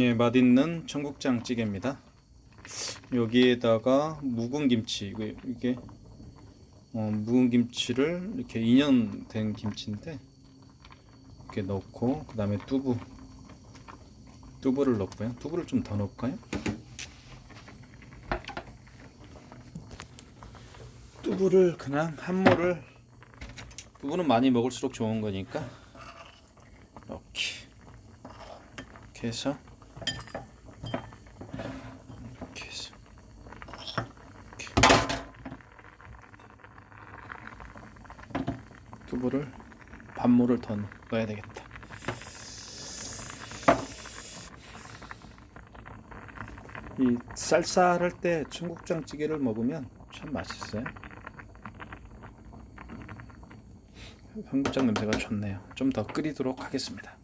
예, 맛있는 청국장 찌개입니다. 여기에다가 묵은 김치 이거 이게 어, 묵은 김치를 이렇게 2년 된 김치인데 이렇게 넣고 그 다음에 두부 두부를 넣고요. 두부를 좀 더 넣을까요? 두부를 그냥 한 모를 두부는 많이 먹을수록 좋은 거니까 이렇게 이렇게 해서 이렇게 해서 이렇게 두부를 반모를 더 넣어야 되겠다. 이 쌀쌀할 때 청국장 찌개를 먹으면 참 맛있어요. 청국장 냄새가 좋네요. 좀 더 끓이도록 하겠습니다.